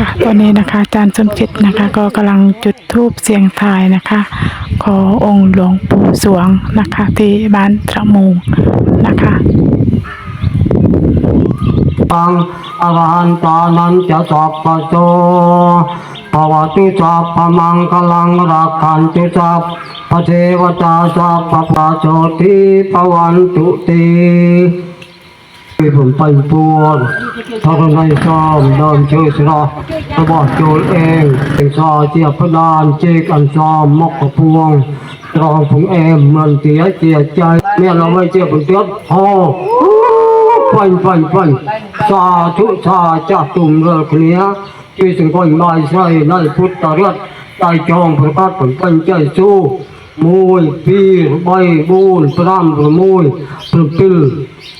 ค่ะ ตอนนี้นะคะอาจารย์สมจิตนะคะ ก็กำลังจุดธูปเสียงทายนะคะ ขอองค์หลวงปู่สวงนะคะ ที่บ้านตระมูงนะคะตังอรหันตานันจะสัพพะโสภวตุสัพพมังคลังรักขันตุสัพพะเทวตาสัพพะปะโชติภวันตุติ ผมไปปวดทรนายซ้อมดินเชื่อสระตะบอกโจลเองเป็นซอเจียบพดานเจกอันซ้อมมกกระพวงตรองผงเอมมันเสียเจียใจเมื่อเราไม่เจียบเป็นเตี้ยพอฟันฟันฟันสาธุสาจัตุมเรือเคลียที่สิ่งคนไม่ใช่ในพุทธรัตน์ใจจองประกาศผลปัญใจสู้มวยปีใบบูนพรำประมวยประปิลพระจีต่อ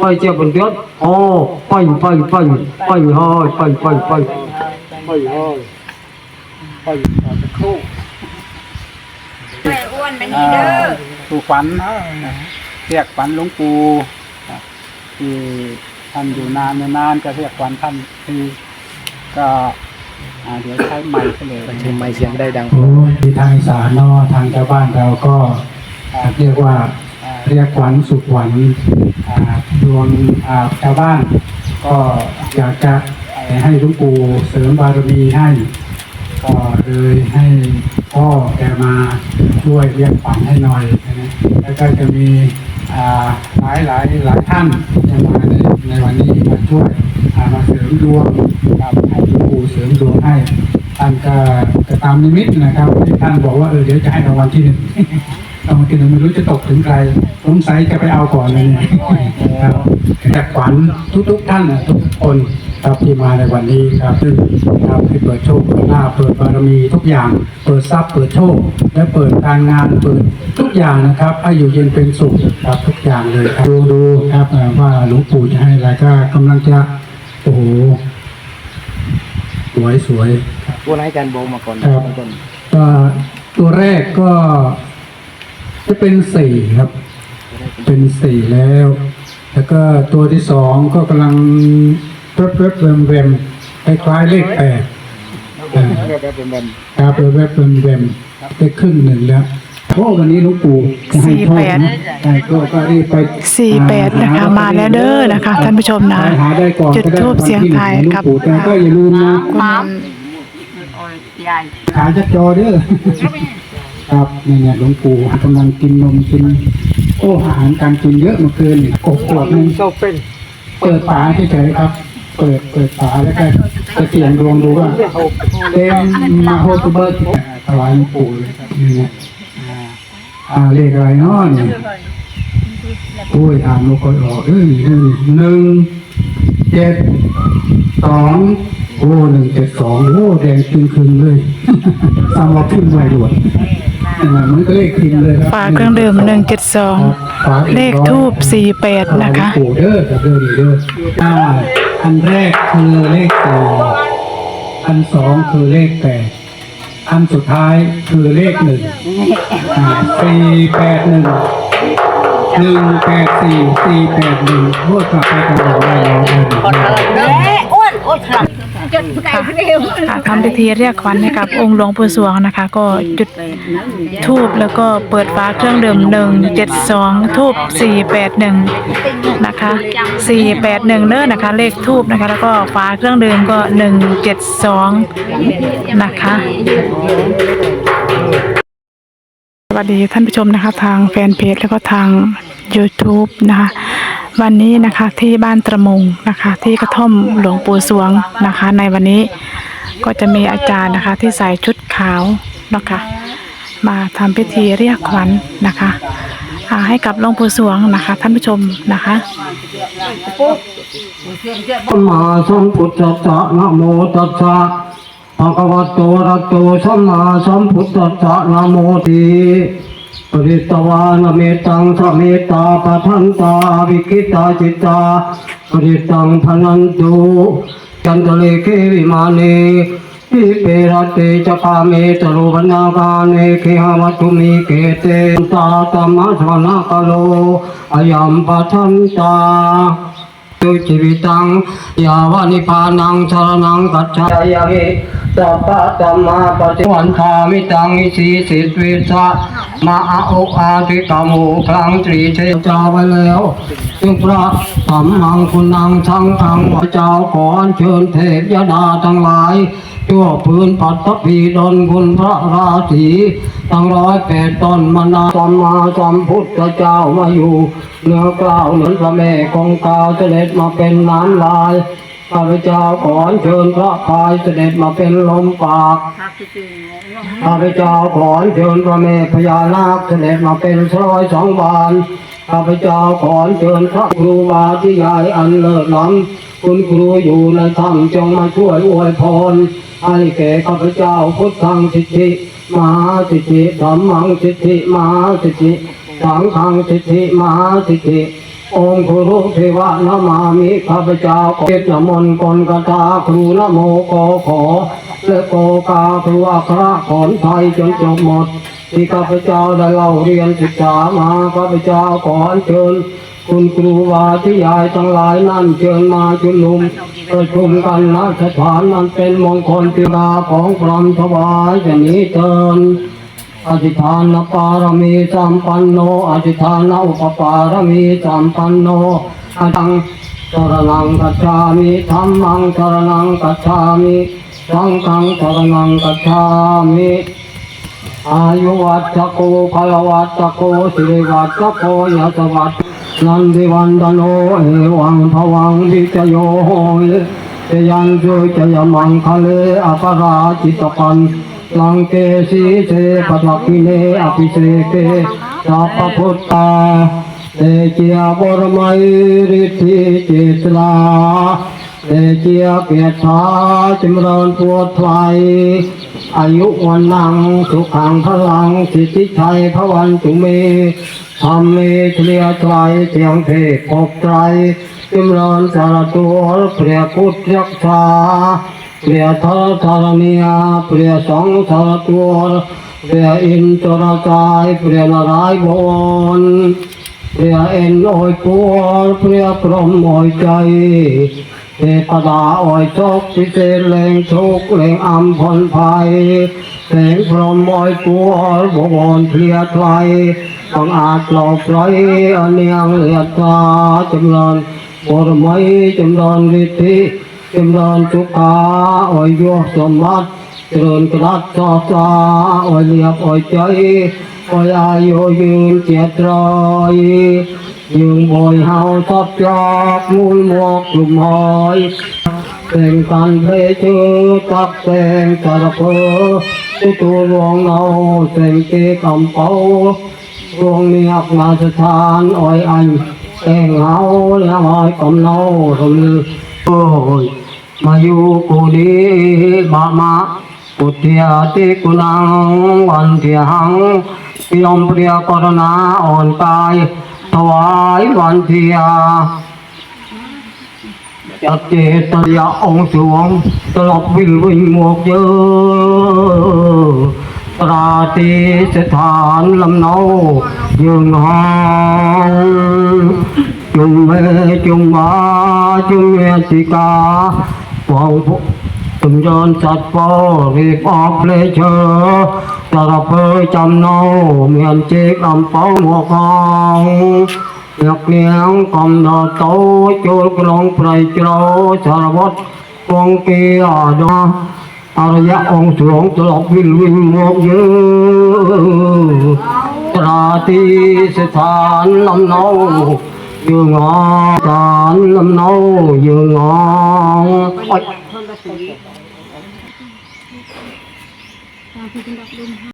ไปเจ็บบนเดือดโอ้ปันปันปันปันหอยปันปันปันปันหอยปันตะคู่แม่อ้วนไปนี่เด้อสู่ฝันเรียกฝันหลวงปู่ที่ท่านอยู่นานนานก็เรียกฝันท่านคือก็อ่าเดี๋ยวใช้ไม้เฉลยใช้ไม้เสียงได้ดังโอ้ยที่ทางอีสานเนอะทางชาวบ้านเราก็เรียกว่า เรียกขวัญสุขขวัญดวงชาวบ้าน ก็อยากจะให้หลวงปู่เสริมบารมีให้ ก็เลยให้พ่อแกมาช่วยเรียกขวัญให้หน่อยนะแล้วก็จะมีหลายหลายหลายท่านจะมาในในวันนี้มาช่วยมาเสริมดวงครับให้หลวงปู่เสริมดวงให้ท่านก็ก็ตามนิมิตนะครับที่ท่านบอกว่าเออเดี๋ยวจะให้รางวัลที่หนึ่ง รางวัลที่หนึ่งไม่รู้จะตกถึงใครสงสัยจะไปเอาก่อนเลยเนี่ยครับแต่ขวัญทุกๆท่านนะทุกคนครับที่มาในวันนี้ครับซึ่งครับให้เปิดโชคเปิดลาภเปิดบารมีทุกอย่าง เปิดทรัพย์เปิดโชค และเปิดการงานเปิดทุกอย่างนะครับให้อยู่เย็นเป็นสุขครับทุกอย่างเลยครับดูดูครับเอ่อว่าหลวงปู่จะให้อะไรก็กำลังจะโอ้โหสวยสวยพวกนั้นให้อาจารย์โบมาก่อนครับเบื้องต้นก็ตัวแรกก็ จะเป็นสี่ครับ เป็นสี่แล้ว แล้วก็ตัวที่สองก็กำลังเริบเริบเวมเวมคล้ายๆเลขแปดอ่าแบบแบบเป็นแบบครับเริบเริบเวมเวมได้ครึ่งหนึ่งแล้วเพราะวันนี้หลวงปู่จะให้โชคนะใช่ก็ก็รีบไปสี่แปดนะคะ มาแล้วเด้อนะคะ ท่านผู้ชมนะไปหาได้ก่อนจุดก็ได้ธูปเสียงทายหลวงกับปู่แต่ก็อย่าลืมนะคุณยายขานจักจอเด้อ ครับนี่เนี่ยหลวงปู่กำลังกินนมกินโอ้อาหารการกินเยอะเมื่อคืนนี่กบขวดหนึงโซเป็นเปิดฝาเฉยๆครับ เปิดเปิดฝาแล้วก็จะเสี่ยงดวงดูว่าเต็มมาโฮตุเบิร์ตถวายหลวงปู่เลยครับนี่เนี่ยอ่าอ่าเลขอะไรเนาะเนี่ยโอ้ยอ่านไม่ค่อยออกเอ้ยนี่หนึ่งเจ็ดสองโอ้หนึ่งเจ็ดสองโอ้แดงจึงคืนเลยสามรับขึ้นไวด่วน อ่ามันก็เลขพิมพ์เลยครับฝาเครื่องดื่มหนึ่งเจ็ดสองเลขทูบสี่แปดนะคะหลวงปู่เด้อกับเด้อดีเด้ออ่าอันแรกคือเลขสี่อันสองคือเลขแปดอันสุดท้ายคือเลขหนึ่งอ่าสี่แปดหนึ่งหนึ่งแปดสี่สี่แปดหนึ่งโอ้ยกลับไปกันหมดได้แล้วเออแม่อ้วนอ้วนครับ จนไก่เร็วค่ะทำพิธีเรียกขวัญให้กับองค์หลวงปู่สวงนะคะ ก็จุดทูบแล้วก็เปิดฝาเครื่องดื่มหนึ่งเจ็ดสองทูบสี่แปดหนึ่งนะคะสี่แปดหนึ่งเด้อนะคะ เลขทูบนะคะ แล้วก็ฝาเครื่องดื่มก็หนึ่งเจ็ดสองนะคะสวัสดีท่านผู้ชมนะคะทางแฟนเพจแล้วก็ทาง YouTube นะคะ วันนี้นะคะที่บ้านตระมงนะคะ ที่กระท่อมหลวงปู่สวงนะคะ ในวันนี้ก็จะมีอาจารย์นะคะที่ใส่ชุดขาวนะคะ มาทำพิธีเรียกขวัญนะคะให้กับหลวงปู่สวงนะคะ ท่านผู้ชมนะคะสมมาสมพุทธะนะโมตัสสะภะคะวะโตอะระโตสัมมาสัมพุทธะนะโมติ ปริตวานเมตังสเมตตาปะทันตาวิกิตาจิตตาปริตังพนันตุจันทเลเควิมานีทิเปรเตจะปาเมตโรวนาคาเนเคหมัตุมิเกเตตาตมะสวนาคโลอายัมปะทันตาตุชีวิตังยาวานิพานังสรนังกัจฉายามิสัพพะธัมมาปฏิวันทามิตังอิสีสิทวิสะ มาอาอุอาติกามูคลังตรีเทจาไว้แล้วจึงพระธรรมังคุณังสังฆังวเจ้าขออัญเชิญเทพยดาทั้งหลายทั่วพื้นปัตตภีดลคุณพระราศีตั้งร้อยแปดตนมนาสัมมาสัมพุทธเจ้ามาอยู่เนื้อกล่าวเหมือนพระแม่คงคาวเสด็จมาเป็นน้ำลาย ข้าพเจ้าขอเชิญพระพายเสด็จมาเป็นลมปากข้าพเจ้าขอเชิญพระแม่พญานาคเสด็จมาเป็นร้อยสองบานข้าพเจ้าขอเชิญพระครูบาที่ใหญ่อันเลิศล้ำคุณครูอยู่ในถ้ำจงมาช่วยอวยพรให้แก่ข้าพเจ้าพุทธังสิทธิมหาสิทธิธรรมังสิทธิมหาสิทธิสังฆังสิทธิมหาสิทธิ องค์ครูเทวะนามามิข้าพเจ้าเจตมนกลกตาครูนโมกขอและโกกาครูอัครขอนไทยจนจบหมด ที่ข้าพเจ้าได้เล่าเรียนศึกษามาข้าพเจ้าขอเชิญคุณครูบาที่ยายทั้งหลายนั่นเชิญมาชุมนุมประชุมกันณสถานนั้นเป็นมงคลติราของพรหมถวายอย่างนี้เถิน อธิษฐานปารมีสัมปันโนอธิษฐานอุปปารมีสัมปันโนอาจังสรนังกัจฉามิธรรมังสรนังกัจฉามิสังฆังสรนังกัจฉามิอายุวัตโกภลวัตโกสิริวัตโกยสวัตนันดิวันดโนเอวังภวังวิจโยโหเจยันจุจยมังคะเลอปราจิตปัน ลังเกสีเสปทักขิเนอภิเสเกสัพพพุทธาเตเจียบรมัยฤทธิจิตลาเตเจียเกียรติาจิมรนปวดไฟอายุวันนังสุขังพลังสิทธิชัยพระวันจุเมธรรมเมเฉลียไตรเสียงเทพปกไตรจิมรนสารตัวเปรียพุทธรักษา เปรียทรธรณียเปรียสองสารตัวเปรียอินทรกายเปรียนารายณ์บนเปรียเอ็นโอยตัวเปรียกรมโอยใจเทพดาโอยโชคพิเศษแรงโชคแรงอัมพลภัยแสงพรหมโอยตัวบวรเพลียไทยต้องอาจหลอกไหลอันเนียงเลียตาจำเริญบรมัยจำเริญฤทธิ จำเริญสุขาโอยโยสมบัติเจริญกระดัดซอสาโอยเลียบโอยใจโอยอายุยืนเจ็ดรอยยืนบ่อยเฮาทอบจอกมูลหมวกกลุ่มหอยแต่งกันเพชื่อตักแต่งสารเพอตุตัวรวงเงาแต่งเกกำเปารวงเมียกมาสถานอ้อยอันแต่งเฮาแล้วอ้อยกำเนาทนโอ้ย มาอยู่กูดีบามาปุถยาติกุนังวันเทียหังยอมเปรียกรณาอ่อนกายถวายวันเทียจัดเจตยาองค์สวงตลบวิลวิงหมวกเยอะตราตีสถานลำเนายืงหางจุงเมจุงมาจุงเมติกา ងពុទំយនសត្វពោរៀបអបភ្លេជើតរពើចំណោមានជេកអំពៅមកងលោកនាងកំដរតូចចូលក្នុងព្រៃជ្រោសារវត្តគង់គេអដោះអរិយអង្គទ្រង់ត្រឡប់វិលវិញមកយើងត្រាទីស្ថានលំនៅ งเกียดาอา